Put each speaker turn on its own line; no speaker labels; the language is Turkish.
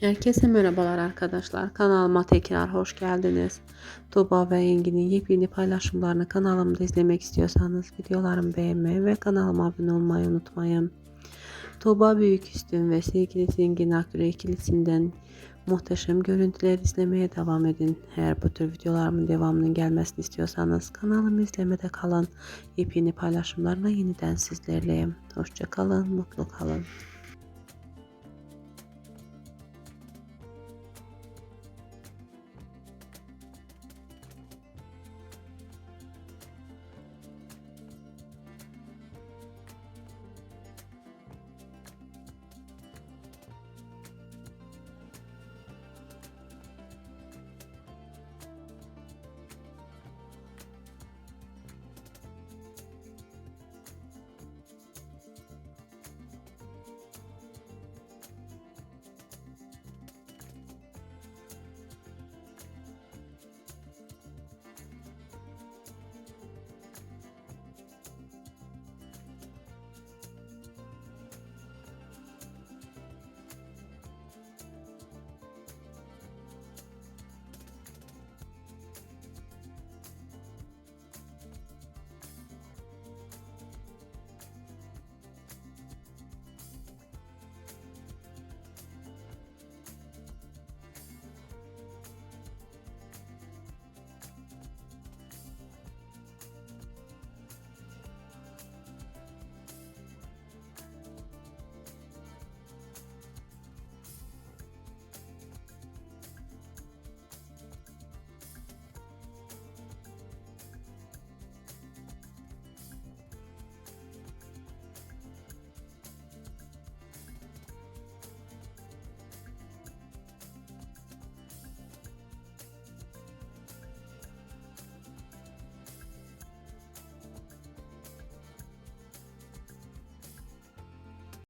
Herkese merhabalar arkadaşlar. Kanalıma tekrar hoş geldiniz. Tuba ve Yengi'nin yepyeni paylaşımlarını kanalımda izlemek istiyorsanız videolarımı beğenmeyi ve kanalıma abone olmayı unutmayın. Tuğba Büyüküstün ve sevgili Engin Akgüre ikilisinden muhteşem görüntüler izlemeye devam edin. Eğer bu tür videolarımın devamının gelmesini istiyorsanız kanalımı izlemede kalın. Yepyeni paylaşımlarla yeniden sizlerleyim. Hoşça kalın, mutlu kalın.